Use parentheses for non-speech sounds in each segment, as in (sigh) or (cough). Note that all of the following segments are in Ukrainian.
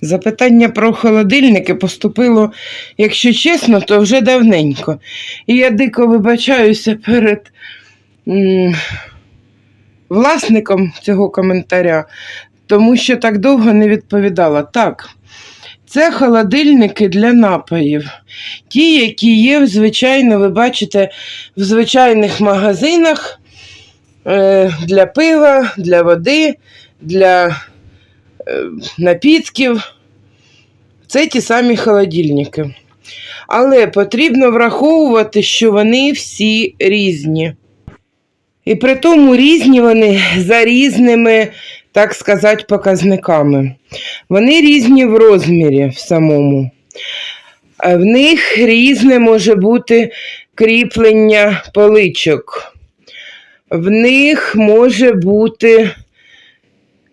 Запитання про холодильники поступило, якщо чесно, то вже давненько. І я дико вибачаюся перед м, власником цього коментаря, тому що так довго не відповідала. Так, це холодильники для напоїв. Ті, які є, звичайно, ви бачите, в звичайних магазинах е, для пива, для води, для е, напітків. Це ті самі холодильники. Але потрібно враховувати, що вони всі різні. І при тому різні вони за різними, так сказати, показниками. Вони різні в розмірі в самому. А В них різне може бути кріплення поличок. В них може бути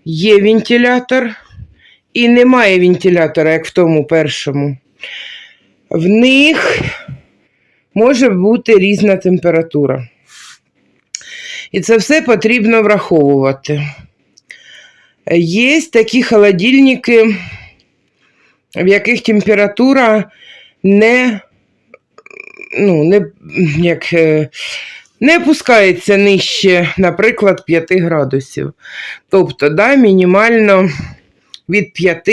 є вентилятор і немає вентилятора, як в тому першому. В них може бути різна температура. І це все потрібно враховувати. Є такі холодильники, в яких температура не, ну, не, як, е, не опускається нижче, наприклад, 5 градусів. Тобто, да, мінімально від 5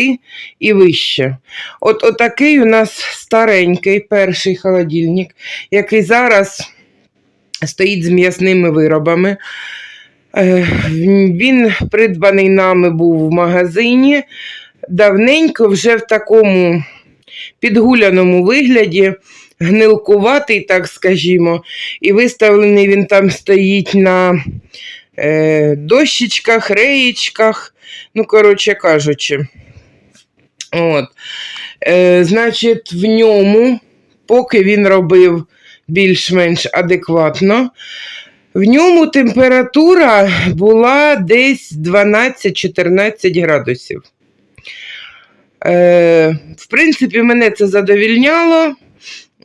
і вище. От отакий у нас старенький перший холодильник, який зараз стоїть з м'ясними виробами. Е, Він придбаний нами був в магазині. Давненько вже в такому підгуляному вигляді, гнилкуватий, так скажімо, і виставлений він там стоїть на е, дощечках, реєчках, ну, коротше кажучи. От. Е, значить, в ньому, поки він робив більш-менш адекватно, в ньому температура була десь 12-14 градусів. Е, в принципі, мене це задовільняло.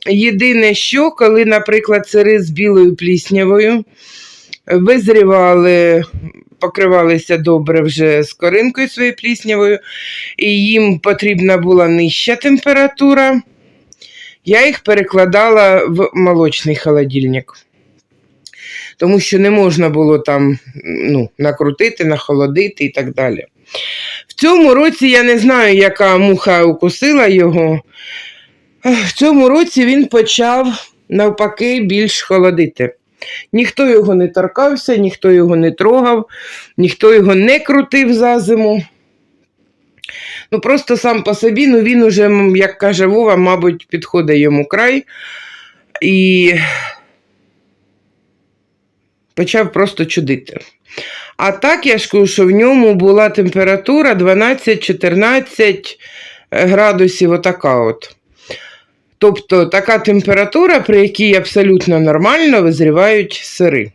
Єдине, що, коли, наприклад, сири з білою пліснявою визрівали, покривалися добре вже з коринкою своєю пліснявою, і їм потрібна була нижча температура, я їх перекладала в молочний холодильник. Тому що не можна було там ну, накрутити, нахолодити і так далі. В цьому році я не знаю, яка муха укусила його. В цьому році він почав навпаки більш холодити. Ніхто його не торкався, ніхто його не трогав, ніхто його не крутив за зиму. Ну, просто сам по собі, ну він уже, як каже Вова, мабуть, підходить йому край і почав просто чудити. А так я ж кажу, що в ньому була температура 12-14 градусів, отака от. Тобто така температура, при якій абсолютно нормально визрівають сири.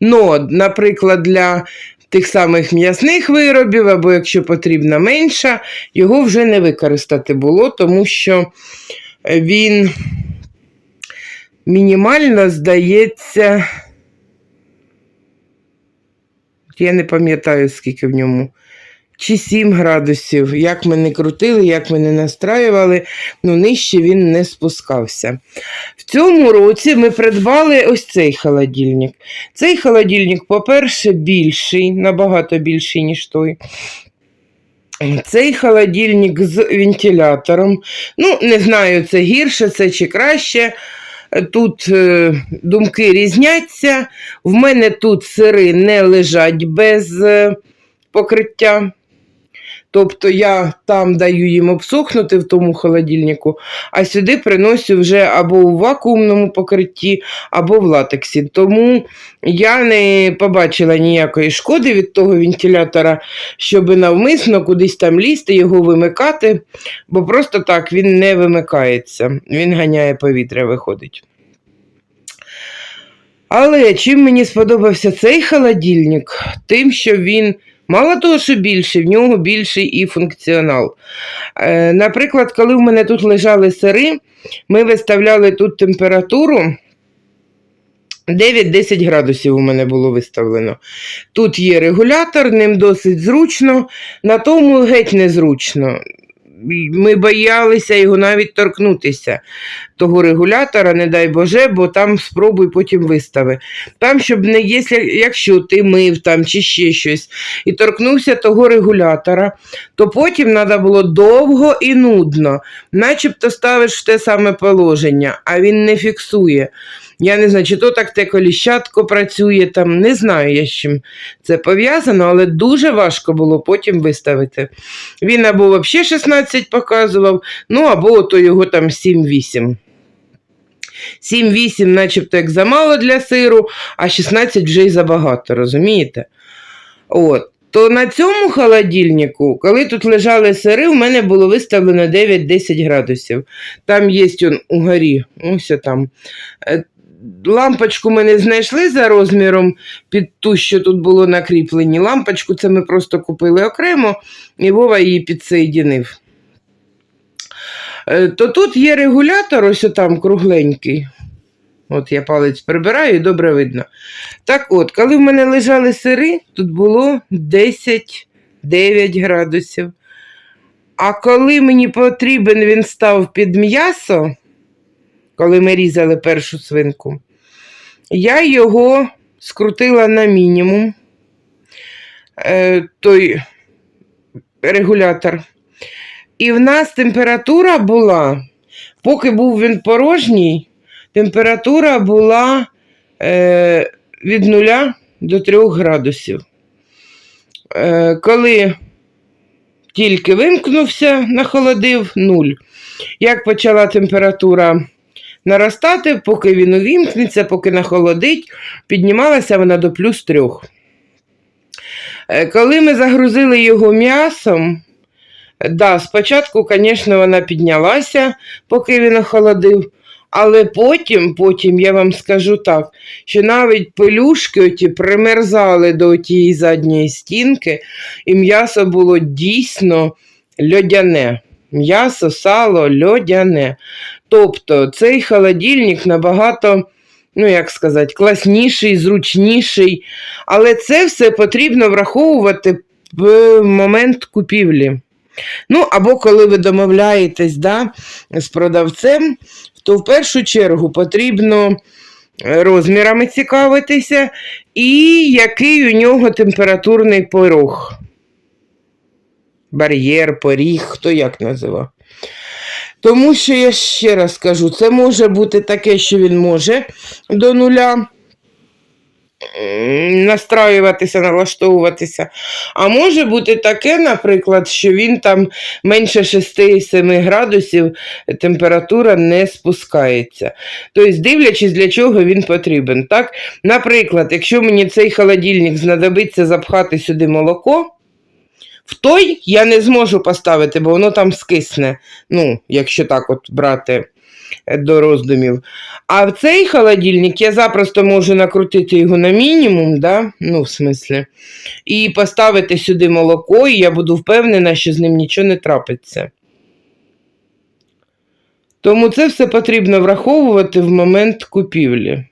Ну, наприклад, для тих самих м'ясних виробів, або якщо потрібна менша, його вже не використати було, тому що він мінімально здається. Я не пам'ятаю, скільки в ньому. Чи 7 градусів. Як ми не крутили, як ми не настраювали, ну нижче він не спускався. В цьому році ми придбали ось цей холодильник. Цей холодильник, по-перше, більший, набагато більший, ніж той. Цей холодильник з вентилятором. Ну, не знаю, це гірше, це чи краще. Тут е, думки різняться. В мене тут сири не лежать без е, покриття. Тобто я там даю їм обсохнути в тому холодильнику, а сюди приношу вже або у вакуумному покритті, або в латексі. Тому я не побачила ніякої шкоди від того вентилятора, щоб навмисно кудись там лізти, його вимикати, бо просто так він не вимикається. Він ганяє повітря, виходить. Але чим мені сподобався цей холодильник, тим, що він Мало того, що більше, в нього більший і функціонал. Е, наприклад, коли в мене тут лежали сири, ми виставляли тут температуру. 9-10 градусів у мене було виставлено. Тут є регулятор, ним досить зручно, на тому геть незручно. Ми боялися його навіть торкнутися, того регулятора, не дай Боже, бо там спробуй потім вистави. Там, щоб не якщо, якщо ти мив там чи ще щось і торкнувся того регулятора, то потім треба було довго і нудно, начебто ставиш в те саме положення, а він не фіксує. Я не знаю, чи то так те коліщатко працює, там не знаю я з чим це пов'язано, але дуже важко було потім виставити. Він або взагалі 16 показував, ну або то його там 7-8. 7-8, начебто, як замало для сиру, а 16 вже й забагато, розумієте? От. То на цьому холодильнику, коли тут лежали сири, у мене було виставлено 9-10 градусів. Там є он угорі, ось там. Лампочку ми не знайшли за розміром під ту, що тут було накріплені. Лампочку це ми просто купили окремо, і Вова її підсоєдинив. Е, То тут є регулятор, ось там кругленький. От я палець прибираю і добре видно. Так от, коли в мене лежали сири, тут було 10-9 градусів. А коли мені потрібен він став під м'ясо, коли ми різали першу свинку, я його скрутила на мінімум, е, той регулятор. І в нас температура була, поки був він порожній, температура була е, від 0 до 3 градусів. Е, коли тільки вимкнувся, нахолодив 0. Як почала температура наростати, поки він увімкнеться, поки нахолодить, піднімалася вона до плюс 3. Е, коли ми загрузили його м'ясом, да, спочатку, звісно, вона піднялася, поки він охолодив. Але потім, потім я вам скажу так, що навіть пелюшки оті примерзали до тієї задньої стінки, і м'ясо було дійсно льодяне. М'ясо, сало, льодяне. Тобто цей холодильник набагато, ну як сказати, класніший, зручніший. Але це все потрібно враховувати в момент купівлі. Ну, або коли ви домовляєтесь да, з продавцем, то в першу чергу потрібно е, розмірами цікавитися і який у нього температурний порог. Бар'єр, поріг, хто як називав. Тому що я ще раз кажу, це може бути таке, що він може до нуля настраюватися, налаштовуватися. А може бути таке, наприклад, що він там менше 6-7 градусів температура не спускається. Тобто, дивлячись, для чого він потрібен. Так? Наприклад, якщо мені цей холодильник знадобиться запхати сюди молоко, в той я не зможу поставити, бо воно там скисне, ну, якщо так от брати е, до роздумів. А в цей холодильник я запросто можу накрутити його на мінімум, да? ну, в смислі, і поставити сюди молоко, і я буду впевнена, що з ним нічого не трапиться. Тому це все потрібно враховувати в момент купівлі.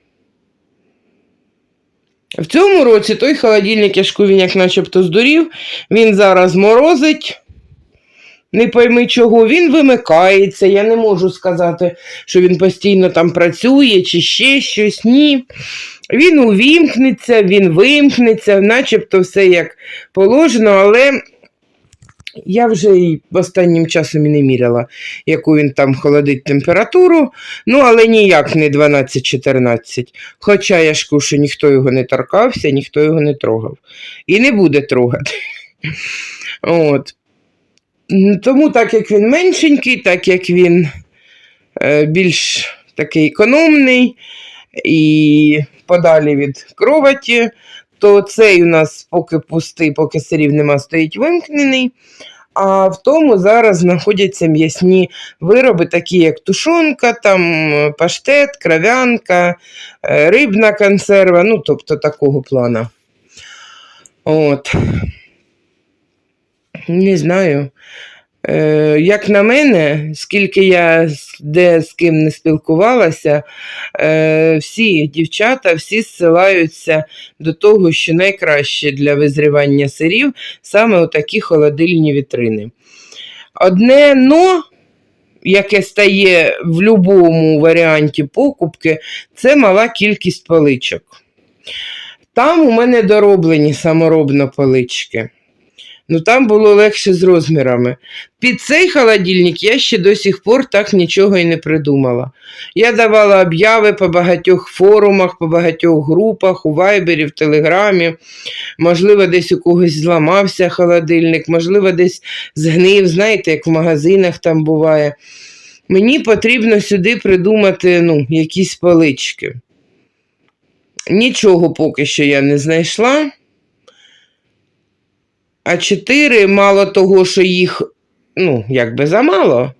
В цьому році той холодильник Яшкувіняк начебто здурів, він зараз морозить, не пойми чого, він вимикається. Я не можу сказати, що він постійно там працює чи ще щось. Ні. Він увімкнеться, він вимкнеться, начебто все як положено, але я вже і останнім часом і не міряла, яку він там холодить температуру, ну, але ніяк не 12-14. Хоча я ж що ніхто його не торкався, ніхто його не трогав. І не буде трогати. От. Тому, так як він меншенький, так як він е, більш такий економний і подалі від кроваті, то цей у нас поки пустий, поки сирів нема, стоїть вимкнений. А в тому зараз знаходяться м'ясні вироби, такі як тушонка, там паштет, кров'янка, е, рибна консерва, ну, тобто такого плану. От. Не знаю. Е, як на мене, скільки я де з ким не спілкувалася, е, всі дівчата всі зсилаються до того, що найкраще для визрівання сирів саме отакі холодильні вітрини. Одне но, яке стає в будь-якому варіанті покупки, це мала кількість поличок. Там у мене дороблені саморобно полички. Ну там було легше з розмірами. Під цей холодильник я ще до сих пор так нічого і не придумала. Я давала обяви по багатьох форумах, по багатьох групах, у Вайбері, в Телеграмі. Можливо, десь у когось зламався холодильник, можливо, десь згнив, знаєте, як в магазинах там буває. Мені потрібно сюди придумати ну, якісь полички. Нічого поки що я не знайшла. А чотири, мало того, що їх, ну, якби замало.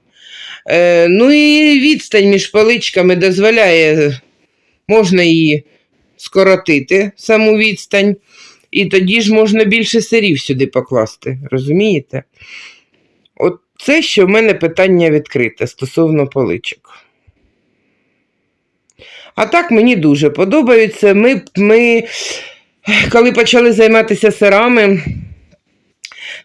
Е, ну і відстань між поличками дозволяє, можна її скоротити, саму відстань, і тоді ж можна більше сирів сюди покласти, розумієте? От це ще в мене питання відкрите стосовно поличок. А так мені дуже подобається. Ми, ми коли почали займатися сирами,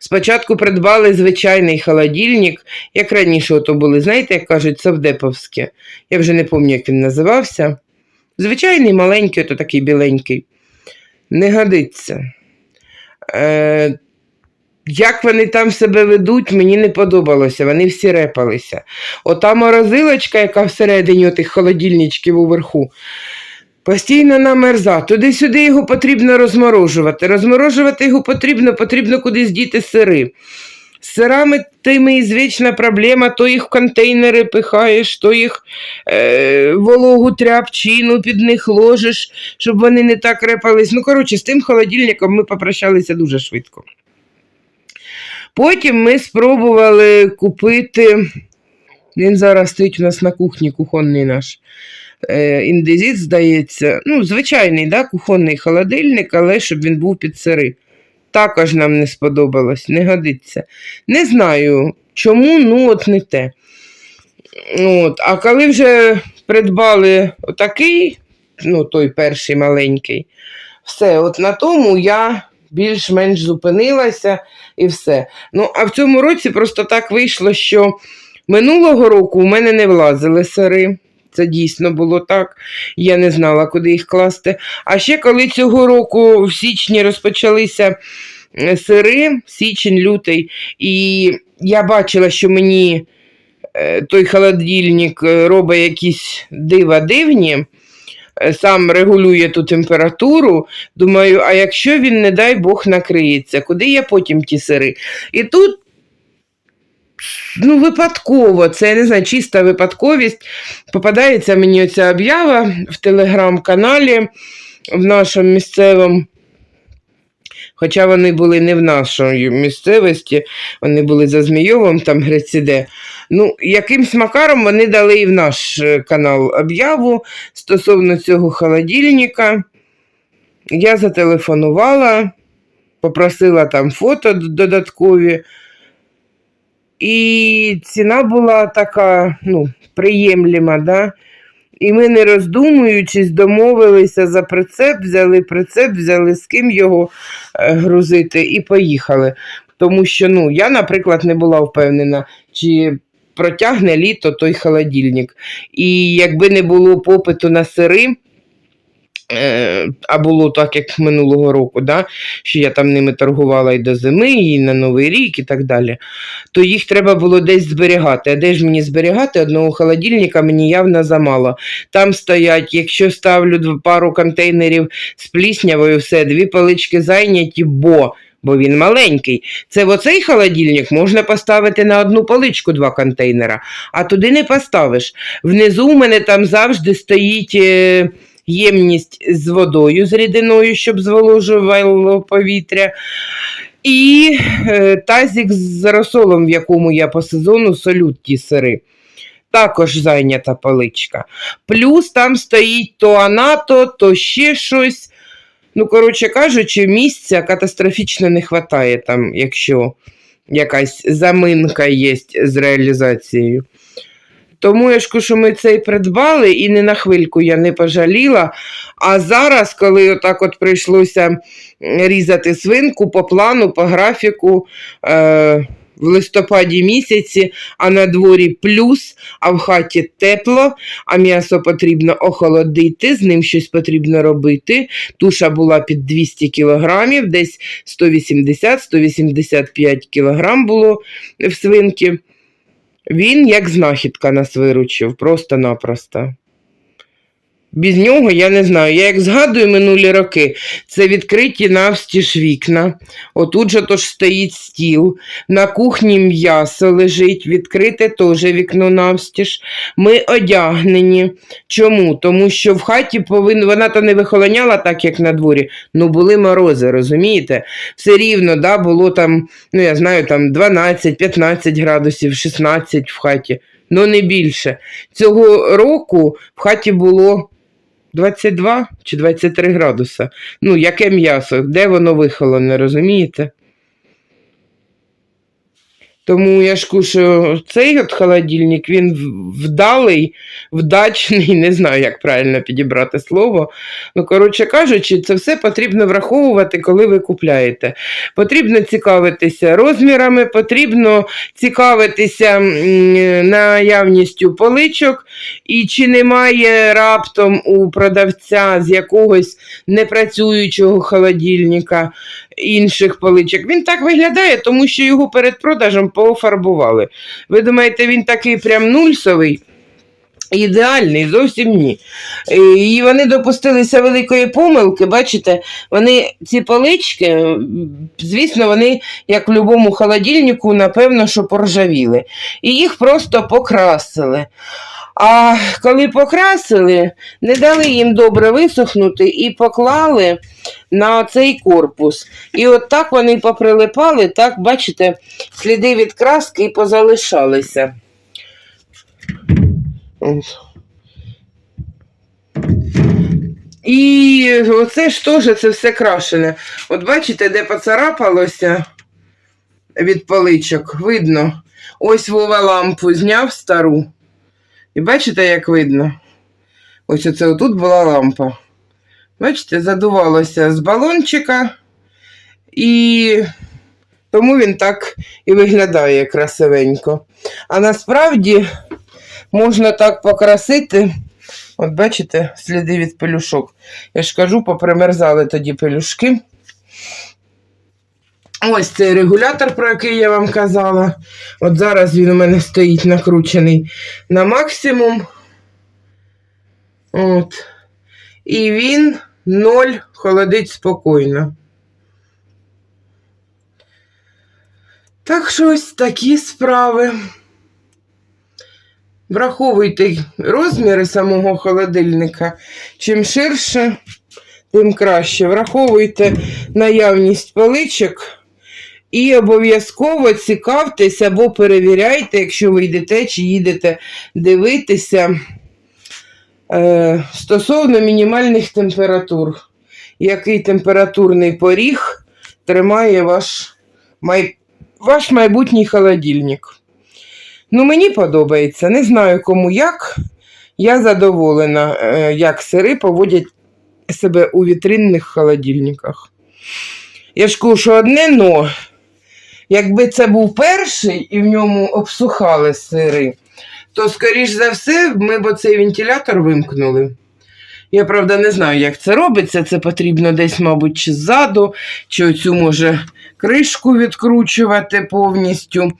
спочатку придбали звичайний холодильник, як раніше ото були, знаєте, як кажуть, совдеповське. Я вже не пам'ятаю, як він називався. Звичайний, маленький, ото такий біленький. Не годиться. Е, як вони там себе ведуть, мені не подобалося, вони всі репалися. Ота морозилочка, яка всередині отих холодильничків уверху, постійно намерза. Туди-сюди його потрібно розморожувати. Розморожувати його потрібно, потрібно кудись діти сири. З сирами тими ізвічна проблема, то їх в контейнери пихаєш, то їх е, вологу тряпчину під них ложиш, щоб вони не так репались. Ну, коротше, з тим холодильником ми попрощалися дуже швидко. Потім ми спробували купити. Він зараз стоїть у нас на кухні, кухонний наш е, індезіт, здається. Ну, звичайний, да, кухонний холодильник, але щоб він був під сири. Також нам не сподобалось, не годиться. Не знаю, чому, ну от не те. От. А коли вже придбали отакий, ну, той перший маленький, все, от на тому я більш-менш зупинилася і все. Ну, а в цьому році просто так вийшло, що минулого року у мене не влазили сири. Це дійсно було так. Я не знала, куди їх класти. А ще коли цього року в січні розпочалися е, сири, січень, лютий, і я бачила, що мені е, той холодильник е, робить якісь дива дивні, сам регулює ту температуру. Думаю, а якщо він, не дай Бог, накриється, куди я потім ті сири? І тут, ну, випадково, це я не знаю, чиста випадковість. Попадається мені оця об'ява в телеграм-каналі в нашому місцевому. Хоча вони були не в нашій місцевості, вони були за Змійовим, там Греціде. Ну, якимсь макаром вони дали і в наш е, канал об'яву стосовно цього холодильника. Я зателефонувала, попросила там фото додаткові. І ціна була така, ну, приємлема, да? І ми, не роздумуючись, домовилися за прицеп, взяли прицеп, взяли з ким його е, грузити і поїхали. Тому що ну, я, наприклад, не була впевнена, чи протягне літо той холодильник. І якби не було попиту на сири, а було так, як минулого року, да, що я там ними торгувала і до зими, і на Новий рік, і так далі, то їх треба було десь зберігати. А де ж мені зберігати? Одного холодильника мені явно замало. Там стоять, якщо ставлю пару контейнерів з пліснявою, все, дві полички зайняті, бо. Бо він маленький. Це в оцей холодильник можна поставити на одну поличку два контейнера, а туди не поставиш. Внизу у мене там завжди стоїть е, ємність з водою, з рідиною, щоб зволожувало повітря. І е, тазик з розсолом, в якому я по сезону солю ті сири. Також зайнята поличка. Плюс там стоїть то анато, то ще щось. Ну, коротше кажучи, місця катастрофічно не вистачає там, якщо якась заминка є з реалізацією. Тому я ж що ми це і придбали, і не на хвильку я не пожаліла. А зараз, коли отак от прийшлося різати свинку по плану, по графіку, е, в листопаді місяці, а на дворі плюс, а в хаті тепло, а м'ясо потрібно охолодити, з ним щось потрібно робити. Туша була під 200 кілограмів, десь 180-185 кілограм було в свинки. Він як знахідка нас виручив, просто-напросто. Без нього я не знаю. Я як згадую минулі роки, це відкриті навстіж вікна. Отут же тож стоїть стіл. На кухні м'ясо лежить, відкрите теж вікно навстіж. Ми одягнені. Чому? Тому що в хаті повин... вона то не вихолоняла так, як на дворі. Ну були морози, розумієте? Все рівно, да, було там, ну я знаю, там 12-15 градусів, 16 в хаті. Ну не більше. Цього року в хаті було 22 чи 23 градуса. Ну, яке м'ясо? Де воно вихолоне, розумієте? Тому я ж що цей от холодильник, він вдалий, вдачний, (laughs) не знаю, як правильно підібрати слово. Ну, коротше кажучи, це все потрібно враховувати, коли ви купляєте. Потрібно цікавитися розмірами, потрібно цікавитися наявністю поличок, і чи немає раптом у продавця з якогось непрацюючого холодильника інших поличок. Він так виглядає, тому що його перед продажем пофарбували. Ви думаєте, він такий прям нульсовий? Ідеальний, зовсім ні. І вони допустилися великої помилки. Бачите, вони ці полички, звісно, вони, як в будь-якому холодильнику, напевно, що поржавіли. І їх просто покрасили. А коли покрасили, не дали їм добре висохнути і поклали на цей корпус. І от так вони поприлипали, так, бачите, сліди від краски і позалишалися. І оце ж теж це все крашене. От бачите, де поцарапалося від поличок, видно. Ось Вова лампу зняв стару. І бачите, як видно? Ось оце отут була лампа. Бачите, задувалося з балончика, і тому він так і виглядає красивенько. А насправді можна так покрасити. От бачите, сліди від пелюшок. Я ж кажу, попримерзали тоді пелюшки. Ось цей регулятор, про який я вам казала. От зараз він у мене стоїть накручений на максимум. От. І він ноль холодить спокійно. Так що ось такі справи. Враховуйте розміри самого холодильника. Чим ширше, тим краще. Враховуйте наявність поличок. І обов'язково цікавтесь або перевіряйте, якщо ви йдете чи їдете дивитися е, стосовно мінімальних температур. Який температурний поріг тримає ваш, май, ваш майбутній холодильник. Ну, мені подобається. Не знаю кому як. Я задоволена, е, як сири поводять себе у вітринних холодильниках. Я ж кажу, одне но. Якби це був перший і в ньому обсухали сири, то, скоріш за все, ми б оцей вентилятор вимкнули. Я, правда, не знаю, як це робиться. Це потрібно десь, мабуть, чи ззаду, чи оцю, може, кришку відкручувати повністю,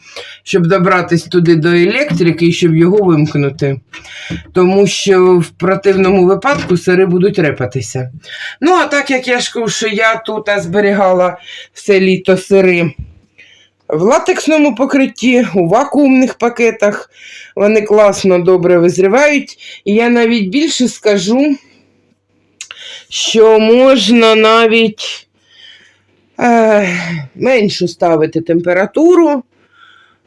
щоб добратись туди до електрики і щоб його вимкнути. Тому що в противному випадку сири будуть репатися. Ну, а так як я ж кажу, що я тут зберігала все літо сири в латексному покритті, у вакуумних пакетах. Вони класно добре визрівають. І я навіть більше скажу, що можна навіть е, меншу ставити температуру.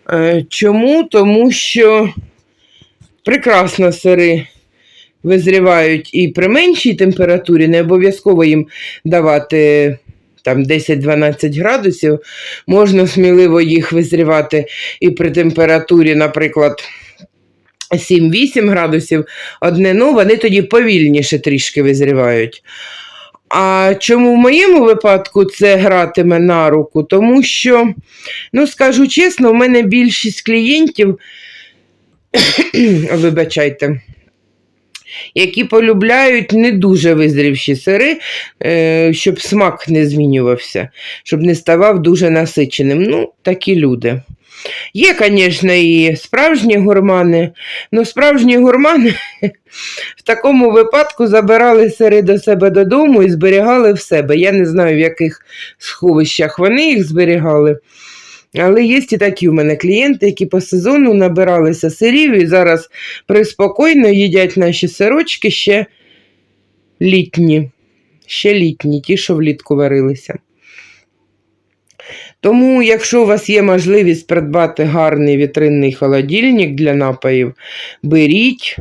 Е, чому? Тому що прекрасно сири визрівають і при меншій температурі, не обов'язково їм давати там 10-12 градусів, можна сміливо їх визрівати і при температурі, наприклад, 7-8 градусів одне, ну вони тоді повільніше трішки визрівають. А чому в моєму випадку це гратиме на руку? Тому що, ну скажу чесно, у мене більшість клієнтів, (coughs) вибачайте, які полюбляють не дуже визрівші сири, е, щоб смак не змінювався, щоб не ставав дуже насиченим. Ну, такі люди. Є, звісно, і справжні гурмани, але справжні гурмани (laughs) в такому випадку забирали сири до себе додому і зберігали в себе. Я не знаю, в яких сховищах вони їх зберігали. Але є і такі у мене клієнти, які по сезону набиралися сирів і зараз приспокійно їдять наші сирочки ще літні, ще літні, ті, що влітку варилися. Тому, якщо у вас є можливість придбати гарний вітринний холодильник для напоїв, беріть,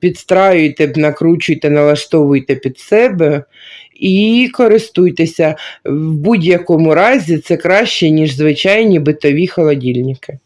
підстраюйте, накручуйте, налаштовуйте під себе і користуйтеся. В будь-якому разі це краще, ніж звичайні битові холодильники.